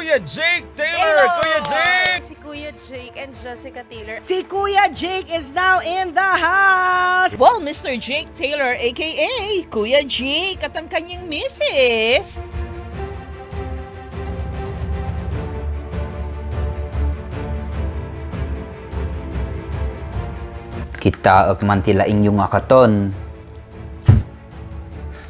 Kuya Jake Taylor! Kuya Jake! Si Kuya Jake and Jessica Taylor. Si Kuya Jake is now in the house! Well, Mr. Jake Taylor aka Kuya Jake at ang kanyang misis. Kita og mantilaing yung akaton.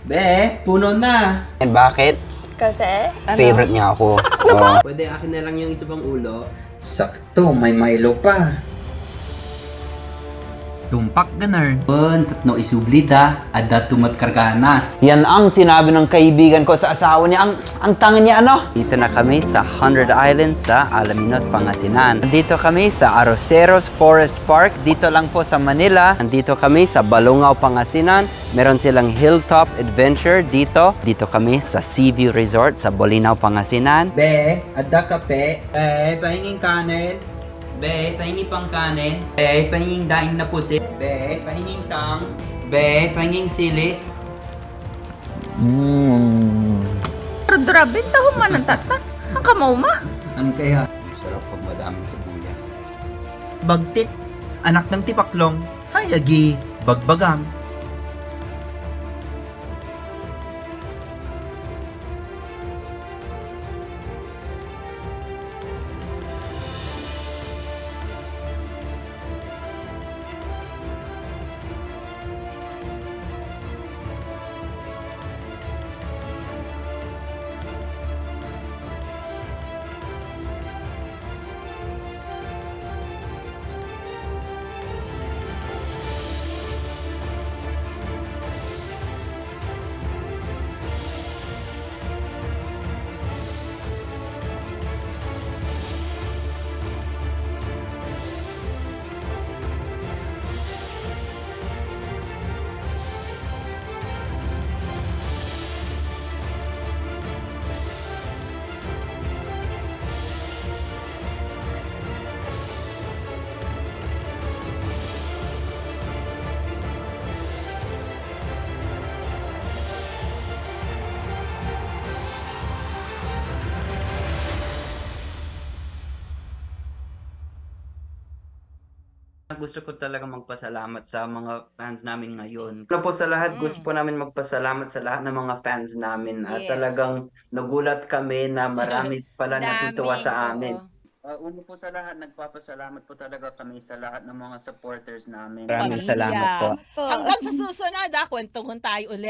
Be, puno na. And bakit? Kasi? Favorite niya ako. Oh. Pwede akin na lang yung isa pang ulo. Sakto, may Milo pa. Tumpak ganar. Pun, tatno isublida, ada tumat kargana. Yan ang sinabi ng kaibigan ko sa asawa niya. Ang, ang tangan niya ano? Dito na kami sa 100 Islands sa Alaminos, Pangasinan. Dito kami sa Aroseros Forest Park. Dito lang po sa Manila. Nandito kami sa Balungaw, Pangasinan. Meron silang Hilltop Adventure dito. Dito kami sa Seaview Resort sa Bolinaw, Pangasinan. Be, ada kape. Eh, pahinging kanin. Be, pahinging pang kanin. Be, pahinging daing na pusi. Be, pahinging tang. Be, pahinging sili. Mmm. Radrabin, tahong man ang tatan. Ang kamaw ma. Ano kaya? Sarap pag madaming sibuyas. Bagtit, anak ng tipaklong, hayagi, bagbagang. Gusto ko talaga magpasalamat sa mga fans namin ngayon. Ano po sa lahat, gusto po namin magpasalamat sa lahat ng mga fans namin. At Yes. talagang nagulat kami na marami pala natutuwa sa oo. amin. Uh, una po sa lahat, nagpapasalamat po talaga kami sa lahat ng mga supporters namin. Maraming salamat po. Hanggang sa susunod, ah, kwentuhan tayo uli.